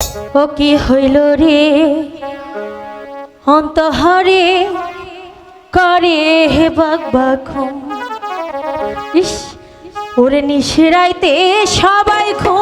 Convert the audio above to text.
ও কি হইল রে? অন্তহরে করে হে বাক বাকুম ইস ওরে নিশিরাইতে সবাই খুব